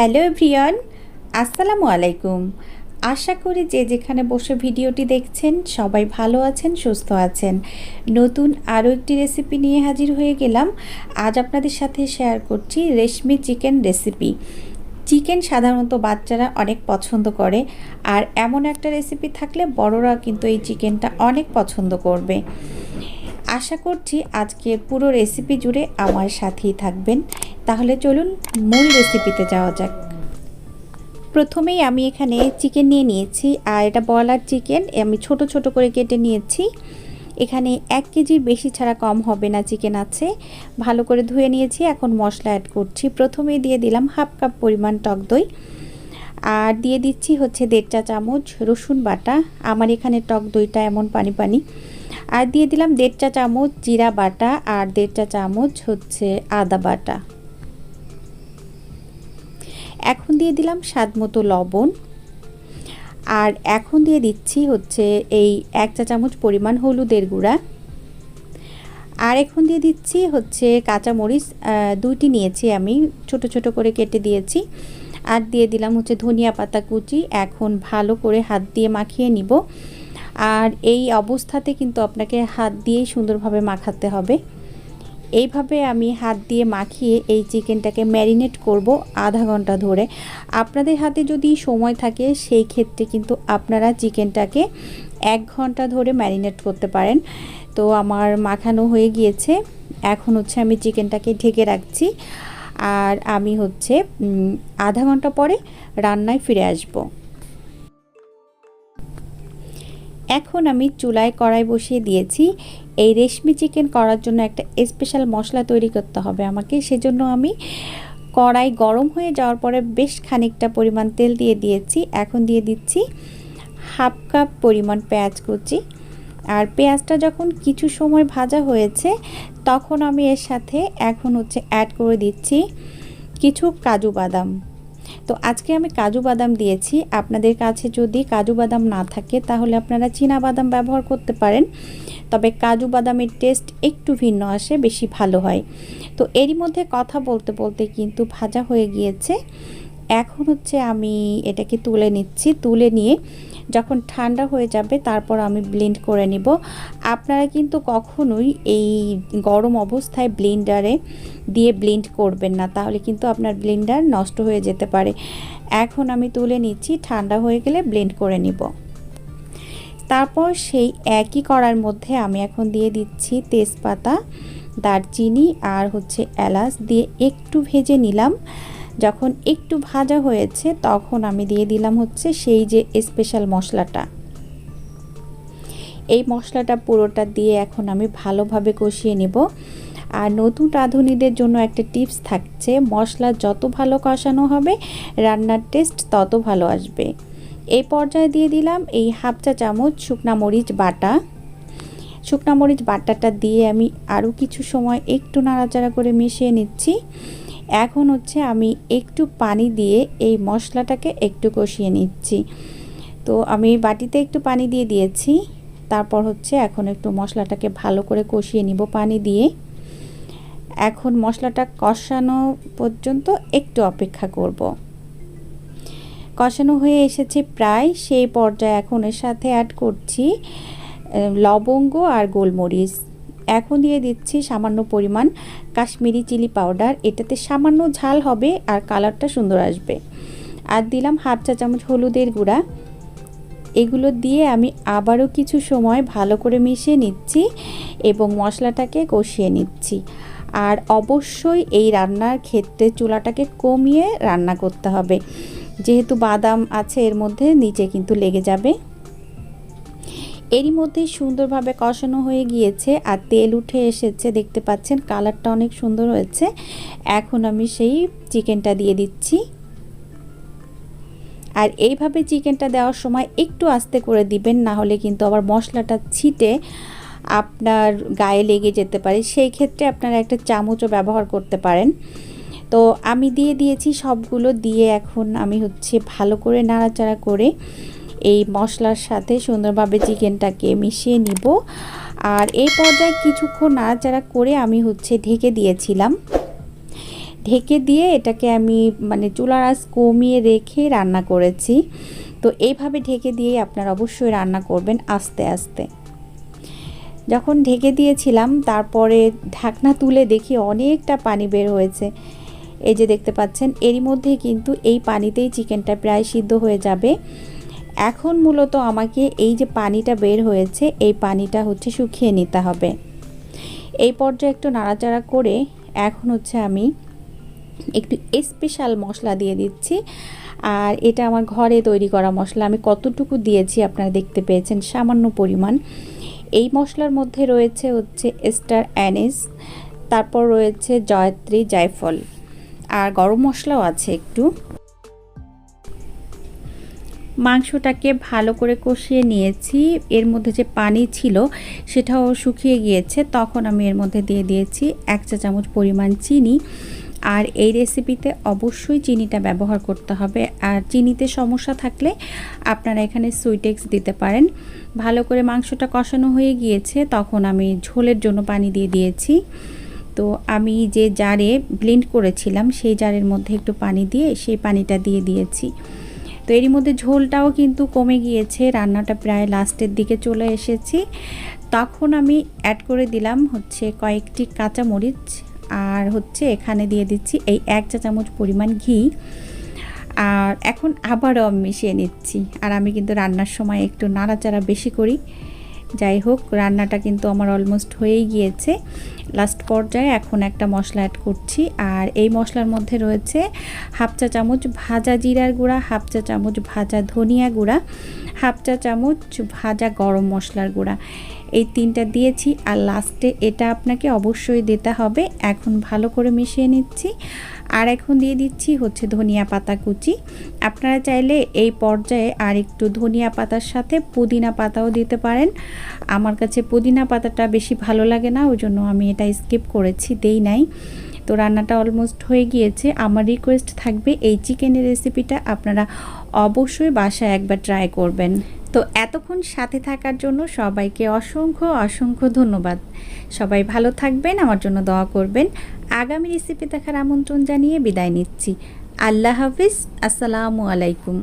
Hello everyone, আসসালামু আলাইকুম। আশা করি যে যেখানে বসে ভিডিওটি দেখছেন, সবাই ভালো আছেন, সুস্থ আছেন। নতুন আরও একটি রেসিপি নিয়ে হাজির হয়ে গেলাম। আজ আপনাদের সাথে শেয়ার করছি রেশমি চিকেন রেসিপি। চিকেন সাধারণত বাচ্চারা অনেক পছন্দ করে, আর এমন একটা রেসিপি থাকলে বড়রা কিন্তু এই চিকেনটা অনেক পছন্দ করবে। আশা করছি আজকে পুরো রেসিপি জুড়ে আমার সাথেই থাকবেন। তাহলে চলুন মূল রেসিপিতে যাওয়া যাক। প্রথমেই আমি এখানে চিকেন নিয়ে নিয়েছি, আর এটা বয়লার চিকেন আমি ছোট ছোট করে কেটে নিয়েছি। এখানে এক কেজির বেশি ছাড়া কম হবে না চিকেন আছে। ভালো করে ধুয়ে নিয়েছি, এখন মশলা অ্যাড করছি। প্রথমে দিয়ে দিলাম হাফ কাপ পরিমাণ টক দই। আর দিয়ে দিচ্ছি হচ্ছে দেড় চা চামচ রসুন বাটা। আমার এখানে টক দইটা এমন পানি পানি। আর দিয়ে দিলাম দেড় চা চামচ জিরা বাটা আর দেড় চা চামচ হচ্ছে আদা বাটা। এখন দিয়ে দিলাম স্বাদ মতো লবণ। আর এখন দিয়ে দিচ্ছি হচ্ছে এই এক চা চামচ পরিমাণ হলুদের গুঁড়া। আর এখন দিয়ে দিচ্ছি হচ্ছে কাঁচামরিচ দুইটি নিয়েছি আমি, ছোট ছোট করে কেটে দিয়েছি। আর দিয়ে দিলাম হচ্ছে ধনিয়া পাতা কুচি, এখন ভালো করে হাত দিয়ে মাখিয়ে নিব। আর এই অবস্থাতে কিন্তু আপনাকে হাত দিয়েই সুন্দরভাবে মাখাতে হবে। এইভাবে আমি হাত দিয়ে মাখিয়ে এই চিকেনটাকে ম্যারিনেট করব আধা ঘণ্টা ধরে। আপনাদের হাতে যদি সময় থাকে, সেই ক্ষেত্রে কিন্তু আপনারা চিকেনটাকে এক ঘণ্টা ধরে ম্যারিনেট করতে পারেন। তো আমার মাখানো হয়ে গিয়েছে। এখন হচ্ছে আমি চিকেনটাকে ঢেকে রাখছি। আর আমি হচ্ছে আধা ঘণ্টা পরে রান্নায় ফিরে আসব। এখন আমি চুলায় কড়াই বসিয়ে দিয়েছি। এই রেশমি চিকেন করার জন্য একটা স্পেশাল মশলা তৈরি করতে হবে আমাকে। সেজন্য আমি কড়াই গরম হয়ে যাওয়ার পরে বেশ খানিকটা পরিমাণ তেল দিয়ে দিয়েছি। এখন দিয়ে দিচ্ছি হাফ কাপ পরিমাণ পেঁয়াজ কুচি। আর পেঁয়াজটা যখন কিছু সময় ভাজা হয়েছে, তখন আমি এর সাথে এখন হচ্ছে অ্যাড করে দিচ্ছি কিছু কাজু বাদাম। তো আজকে আমি কাজু বাদাম দিয়েছি। আপনাদের কাছে যদি কাজু বাদাম না থাকে, তাহলে আপনারা চীনা বাদাম ব্যবহার করতে পারেন। তবে কাজু বাদামের টেস্ট একটু ভিন্ন আসে, বেশি ভালো হয়। তো এরই মধ্যে কথা বলতে বলতে কিন্তু ভাজা হয়ে গিয়েছে। এখন হচ্ছে আমি এটাকে তুলে নিচ্ছি। তুলে নিয়ে যখন ঠান্ডা হয়ে যাবে, তারপর আমি ব্লেন্ড করে নিব। আপনারা কিন্তু কখনোই এই গরম অবস্থায় ব্লেন্ডারে দিয়ে ব্লেন্ড করবেন না, তাহলে কিন্তু আপনার ব্লেন্ডার নষ্ট হয়ে যেতে পারে। এখন আমি তুলে নিচ্ছি, ঠান্ডা হয়ে গেলে ব্লেন্ড করে নিব। তারপর সেই একই করার মধ্যে আমি এখন দিয়ে দিচ্ছি তেজপাতা, দারচিনি আর হচ্ছে এলাচ দিয়ে একটু ভেজে নিলাম। যখন একটু ভাজা হয়েছে, তখন আমি দিয়ে দিলাম হচ্ছে সেই যে স্পেশাল মশলাটা। এই মশলাটা পুরোটা দিয়ে এখন আমি ভালোভাবে কষিয়ে নেব। আর নতুন রাঁধুনিদের জন্য একটা টিপস থাকছে, মশলা যত ভালো কষানো হবে, রান্নার টেস্ট তত ভালো আসবে। এই পর্যায়ে দিয়ে দিলাম এই হাফ চা চামচ শুকনা মরিচ বাটা। শুকনা মরিচ বাটাটা দিয়ে আমি আরও কিছু সময় একটু নাড়াচাড়া করে মিশিয়ে নিচ্ছি। এখন হচ্ছে আমি একটু পানি দিয়ে এই মশলাটাকে একটু কষিয়ে নিচ্ছি। তো আমি বাটিতে একটু পানি দিয়ে দিয়েছি। তারপর হচ্ছে এখন একটু মশলাটাকে ভালো করে কষিয়ে নিব পানি দিয়ে। এখন মশলাটা কষানো পর্যন্ত একটু অপেক্ষা করব। কষানো হয়ে এসেছে প্রায়। সেই পর্যায়ে এখন এর সাথে অ্যাড করছি লবঙ্গ আর গোলমরিচ। এখন দিয়ে দিচ্ছি সামান্য পরিমাণ কাশ্মীরি চিলি পাউডার। এটাতে সামান্য ঝাল হবে আর কালারটা সুন্দর আসবে। আর দিলাম হাফ চা চামচ হলুদের গুঁড়া। এগুলো দিয়ে আমি আবারও কিছু সময় ভালো করে মিশিয়ে নিচ্ছি এবং মশলাটাকে কষিয়ে নিচ্ছি। আর অবশ্যই এই রান্নার ক্ষেত্রে চুলাটাকে কমিয়ে রান্না করতে হবে। যেহেতু বাদাম আছে এর মধ্যে, নিচে কিন্তু লেগে যাবে। এরই মধ্যে সুন্দরভাবে কষানো হয়ে গিয়েছে আর তেল উঠে এসেছে। দেখতে পাচ্ছেন কালারটা অনেক সুন্দর হয়েছে। এখন আমি সেই চিকেনটা দিয়ে দিচ্ছি। আর এইভাবে চিকেনটা দেওয়ার সময় একটু আস্তে করে দিবেন, না হলে কিন্তু আবার মশলাটা ছিটে আপনার গায়ে লেগে যেতে পারে। সেই ক্ষেত্রে আপনারা একটা চামচও ব্যবহার করতে পারেন। তো আমি দিয়ে দিয়েছি সবগুলো, দিয়ে এখন আমি হচ্ছে ভালো করে নাড়াচাড়া করে এই মশলার সাথে সুন্দরভাবে চিকেনটাকে মিশিয়ে নিব। আর এই পর্যায়ে কিছুক্ষণ নাড়াচাড়া করে আমি হচ্ছে ঢেকে দিয়েছিলাম। ঢেকে দিয়ে এটাকে আমি মানে চুলার আঁচ কমিয়ে রেখে রান্না করেছি। তো এইভাবে ঢেকে দিয়ে আপনারা অবশ্যই রান্না করবেন আস্তে আস্তে। যখন ঢেকে দিয়েছিলাম, তারপরে ঢাকনা তুলে দেখি অনেকটা পানি বের হয়েছে। এই যে দেখতে পাচ্ছেন, এরই মধ্যে কিন্তু এই পানিতেই চিকেনটা প্রায় সিদ্ধ হয়ে যাবে। এখন মূলত আমাকে এই যে পানিটা বের হয়েছে, এই পানিটা হচ্ছে শুকিয়ে নিতে হবে। এই পর্যায়ে একটু নাড়াচাড়া করে এখন হচ্ছে আমি একটু স্পেশাল মশলা দিয়ে দিচ্ছি। আর এটা আমার ঘরে তৈরি করা মশলা। আমি কতটুকু দিয়েছি আপনারা দেখতে পেয়েছেন, সামান্য পরিমাণ। এই মশলার মধ্যে রয়েছে হচ্ছে স্টার অ্যানিস, তারপর রয়েছে জয়ত্রী জায়ফল। আর গরম মশলাও আছে একটু। মাংসটাকে ভালো করে কষিয়ে নিয়েছি। এর মধ্যে যে পানি ছিল সেটাও শুকিয়ে গিয়েছে। তখন আমি এর মধ্যে দিয়ে দিয়েছি এক চা চামচ পরিমাণ চিনি। আর এই রেসিপিতে অবশ্যই চিনিটা ব্যবহার করতে হবে। আর চিনিতে সমস্যা থাকলে আপনারা এখানে সুইটেক্স দিতে পারেন। ভালো করে মাংসটা কষানো হয়ে গিয়েছে, তখন আমি ঝোলের জন্য পানি দিয়ে দিয়েছি। তো আমি যে জারে ব্লেন্ড করেছিলাম, সেই জারের মধ্যে একটু পানি দিয়ে সেই পানিটা দিয়ে দিয়েছি। তো এরই মধ্যে ঝোলটাও কিন্তু কমে গিয়েছে। রান্নাটা প্রায় লাস্টের দিকে চলে এসেছি। তখন আমি অ্যাড করে দিলাম হচ্ছে কয়েকটি কাঁচামরিচ আর হচ্ছে এখানে দিয়ে দিচ্ছি এই এক চা চামচ পরিমাণ ঘি। আর এখন আবারও মিশিয়ে নিচ্ছি। আর আমি কিন্তু রান্নার সময় একটু নাড়াচাড়া বেশি করি। যাই হোক, রান্নাটা কিন্তু আমার অলমোস্ট হয়েই গিয়েছে। লাস্ট পর্যায়ে এখন একটা মশলা অ্যাড করছি। আর এই মশলার মধ্যে রয়েছে হাফ চা চামচ ভাজা জিরার গুঁড়া, হাফ চা চামচ ভাজা ধনিয়া গুঁড়া হাফ চা চামচ ভাজা গরম মশলার গুঁড়া। এই তিনটা দিয়েছি আর লাস্টে এটা আপনাকে অবশ্যই দিতে হবে। এখন ভালো করে মিশিয়ে নিচ্ছি। আর এখন দিয়ে দিচ্ছি হচ্ছে ধনিয়া পাতা কুচি। আপনারা চাইলে এই পর্যায়ে আর একটু ধনিয়া পাতার সাথে পুদিনা পাতাও দিতে পারেন। আমার কাছে পুদিনা পাতাটা বেশি ভালো লাগে না, ওই জন্য আমি এটা স্কিপ করেছি, দেই নাই। তো রান্নাটা অলমোস্ট হয়ে গিয়েছে। আমার রিকোয়েস্ট থাকবে এই চিকেনের রেসিপিটা আপনারা অবশ্যই বাসায় একবার ট্রাই করবেন। তো এতক্ষণ সাথে থাকার জন্য সবাইকে অসংখ্য অসংখ্য ধন্যবাদ। সবাই ভালো থাকবেন, আমার জন্য দোয়া করবেন। আগামী রেসিপি দেখার আমন্ত্রণ জানিয়ে বিদায় নিচ্ছি। আল্লাহ হাফিজ, আসসালামু আলাইকুম।